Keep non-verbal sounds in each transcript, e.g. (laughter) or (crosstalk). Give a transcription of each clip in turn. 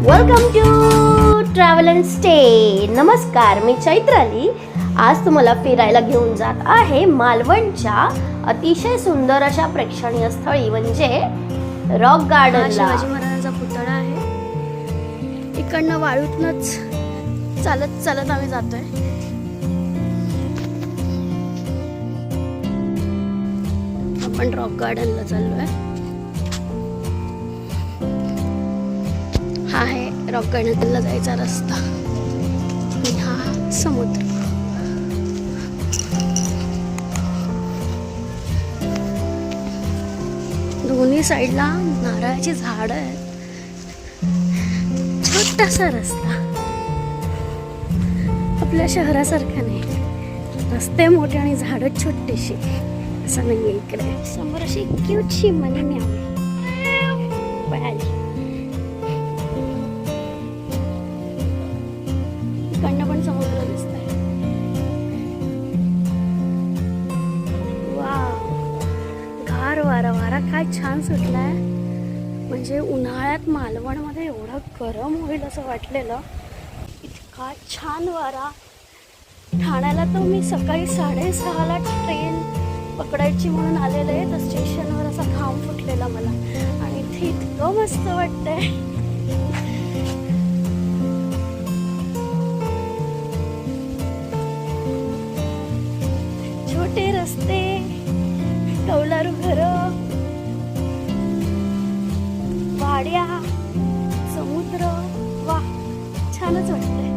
Welcome to travel and stay नमस्कार मी चैत्राली. आज तुम्हाला फिरायला घेऊन जात आहे मालवणच्या अतिशय सुंदर अशा प्रेक्षणीय स्थळी म्हणजे रॉक गार्डन शिवाजी महाराजांचा पुतळा आहे. इकडनं वाळूतनच चालत चालत आम्ही जातोय. आपण रॉक गार्डनला चाललोय. आहे रॉक गार्डनला जायचा रस्ता. आणि हा समुद्र. दोन्ही साईडला नारळाची झाड आहेत. छोटासा रस्ता. आपल्या शहरासारखा नाही. रस्ते मोठे आणि झाड छोटीशी. असं नाही इकडे. समोर अशी क्यूटशी मनी मी आली छान सुटला आहे म्हणजे उन्हाळ्यात मालवणमध्ये एवढं गरम होईल असं वाटलेलं. इतका छान वारा. ठाण्याला तर मी सकाळी साडेसहाला ट्रेन पकडायची म्हणून आलेले तर स्टेशनवर असा घाम फुटलेला मला. आणि इथे इतकं मस्त वाटतंय. छोटे रस्ते कौला घर समुद्र वा छानच वाटतंय.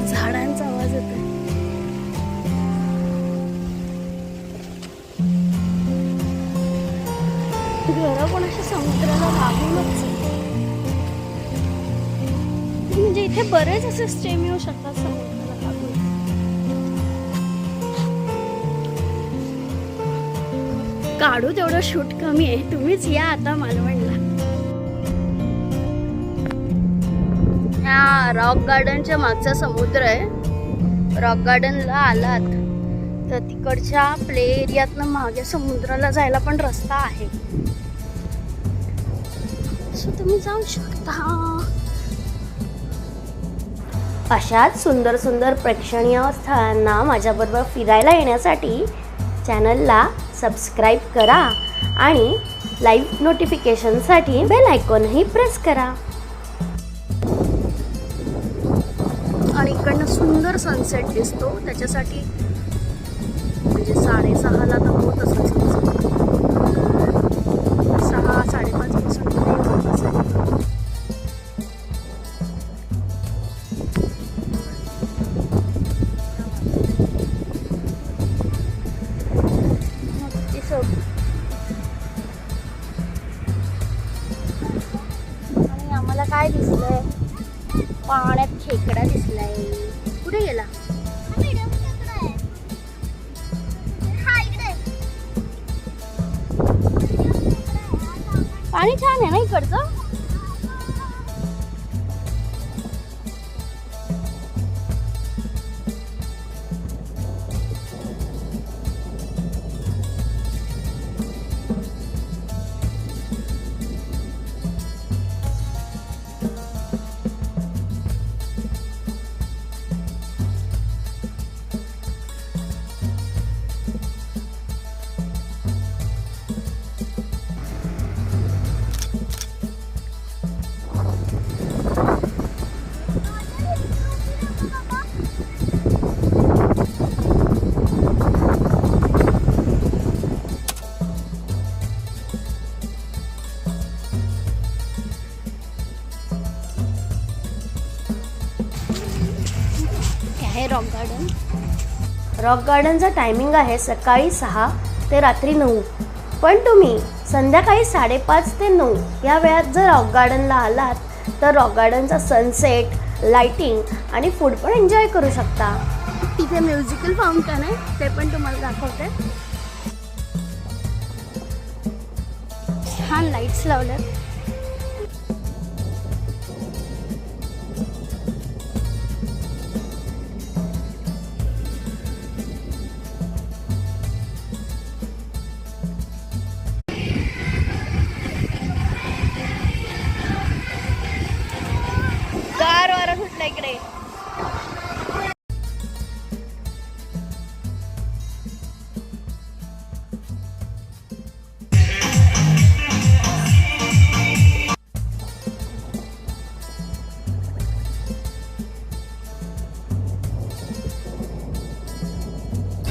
झाडांचा आवाज येतोय. घर पण अशी समुद्राला लागूनच म्हणजे इथे बरेच असे स्टेम येऊ शकतात समुद्र काढू तेवढं शूट कमी आहे. तुम्हीच या आता मालवणला. ह्या रॉक गार्डनच्या मागचा समुद्र आहे. रॉक गार्डनला आलात. तर तिकडच्या प्ले एरियातनं मागे समुद्राला जायला पण रस्ता आहे. सो तुम्ही जाऊ शकता. अशाच सुंदर सुंदर प्रेक्षणीय स्थळांना माझ्याबरोबर फिरायला येण्यासाठी चॅनलला सबस्क्राईब करा आणि लाईव्ह नोटिफिकेशनसाठी बेल आयकॉनही प्रेस करा. आणि इकडनं सुंदर सनसेट दिसतो. त्याच्यासाठी म्हणजे साडेसहाला तर होत असेल सहा साडे पाण्यात दिसलाय? कुठे गेला? पाणी छान आहे ना इकडचं? रॉक गार्डनचा टायमिंग आहे सकाळी सहा ते रात्री नऊ. पण तुम्ही संध्याकाळी साडेपाच ते नऊ या वेळात जर रॉक गार्डनला आलात तर रॉक गार्डनचा सनसेट लाइटिंग आणि फूड पण एन्जॉय करू शकता. तिथे म्युझिकल फाउंटन आहे ते पण तुम्हाला दाखवते. छान लाईट्स लावल्यात. आपल्या इकडे.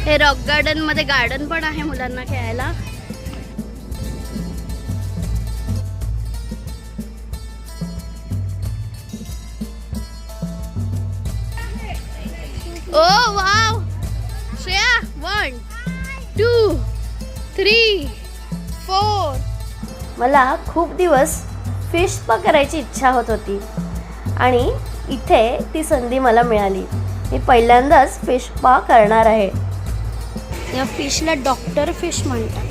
हे रॉक गार्डनमध्ये गार्डन पण आहे मुलांना खेळायला. ओ wow Shreya one two three four मला खूप दिवस फिश पकडायची इच्छा होत होती. आणि इथे ती संधी मला मिळाली. मी पहिल्यांदाच फिश पा करणार आहे. या फिशला डॉक्टर फिश म्हणतात.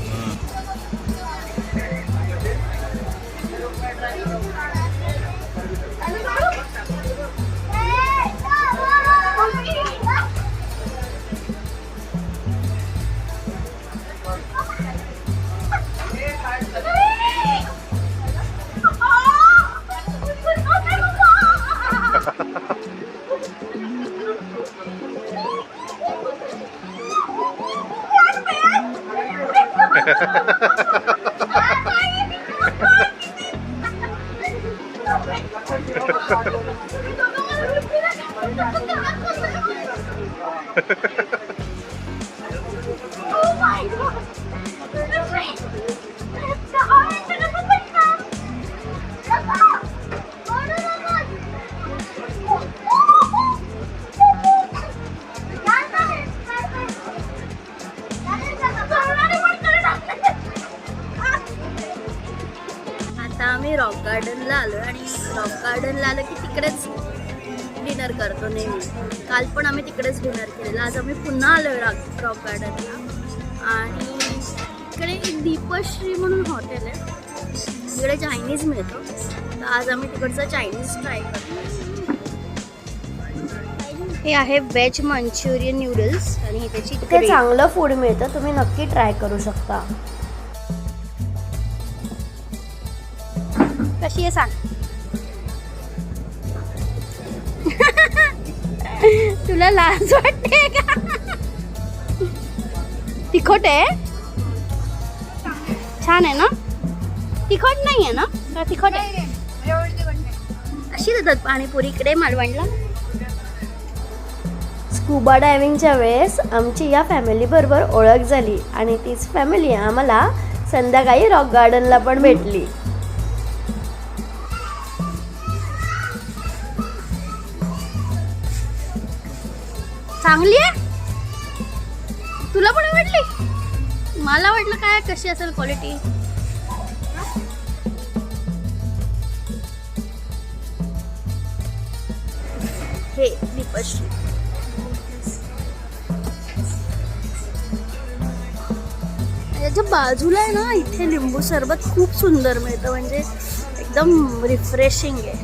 आता गार्डनला आलो आणि रॉक गार्डनला आलं की तिकडेच डिनर करतो नेहमी. काल पण आम्ही तिकडेच डिनर केलेलं. आज आम्ही पुन्हा आलो रॉक रॉक गार्डनला आणि इकडे एक दीपश्री म्हणून हॉटेल आहे. तिकडे चायनीज मिळतो. तर आज आम्ही तिकडचं चायनीज ट्राय करतो हे आहे व्हेज मंचुरियन नूडल्स आणि त्याची इथे चांगलं फूड मिळतं. तुम्ही नक्की ट्राय करू शकता. कशी आहे सांग. (laughs) तुला लाज वाटते का? तिखट आहे? छान आहे ना? तिखट नाही आहे ना? का तिखट आहे. अशी देतात पाणीपुरी इकडे मालवणला? स्कुबा डायव्हिंगच्या वेळेस आमची या फॅमिली बरोबर ओळख झाली आणि तीच फॅमिली आम्हाला संध्याकाळी रॉक गार्डनला पण भेटली. चांगली आहे? तुला पण आवडली? मला वाटलं काय कशी असेल क्वालिटी हे दीपश्री याच्या बाजूला आहे ना इथे लिंबू सरबत खूप सुंदर मिळतं म्हणजे एकदम रिफ्रेशिंग आहे.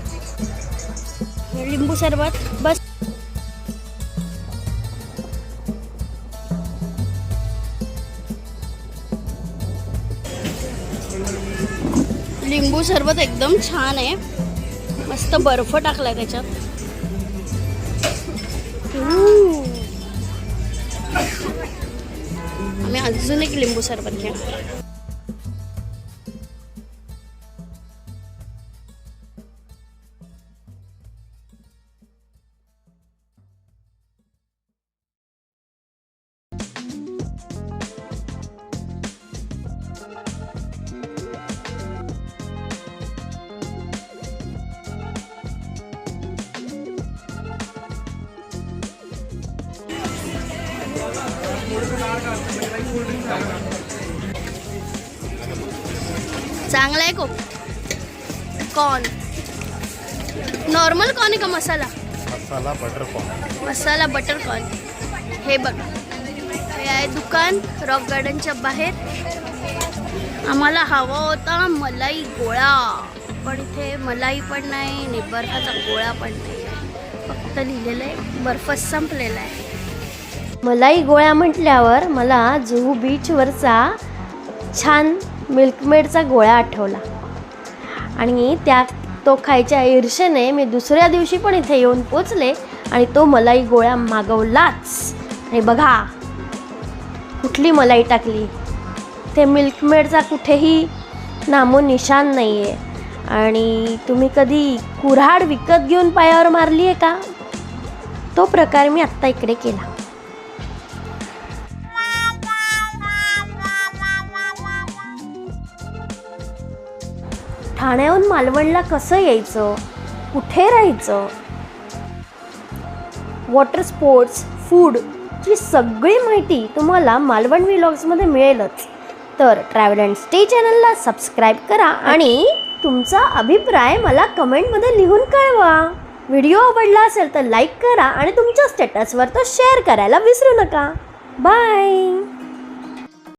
हे लिंबू सरबत बस. लिंबू सरबत एकदम छान आहे. मस्त बर्फ टाकला त्याच्यात. आम्ही अजून एक लिंबू सरबत घ्या. चांगला आहे खूप. कॉर्न नॉर्मल कॉर्न आहे का masala? Masala butter pop masala butter corn हे बघ. हे आहे दुकान रॉक गार्डनच्या बाहेर. आम्हाला हवा होता मलाई गोळा. पण इथे मलाई पण नाही आणि बर्फाचा गोळा पण नाही. फक्त लिहिलेलं आहे बर्फ संपलेला आहे. मलाई गोळ्या म्हटल्यावर मला जुहू बीचवरचा छान मिल्कमेडचा गोळा आठवला. आणि त्या तो खायच्या ईर्षेने मी दुसऱ्या दिवशी पण इथे येऊन पोचले आणि तो मलाई गोळ्या मागवलाच. आणि बघा कुठली मलाई टाकली. ते मिल्कमेडचा कुठेही नामो निशान नाही आहे आणि तुम्ही कधी कुऱ्हाड विकत घेऊन पायावर मारली आहे का? तो प्रकार मी आत्ता इकडे केला. ठाण्याहून मालवणला कसं यायचं? कुठे राहायचं? वॉटर स्पोर्ट्स फूडची सगळी माहिती तुम्हाला मालवण व्लॉग्समध्ये मिळेलच. तर ट्रॅव्हल अँड स्टे चॅनलला सबस्क्राईब करा आणि तुमचा अभिप्राय मला कमेंटमध्ये लिहून कळवा. व्हिडिओ आवडला असेल तर लाईक करा आणि तुमच्या स्टेटसवर तो शेअर करायला विसरू नका. बाय!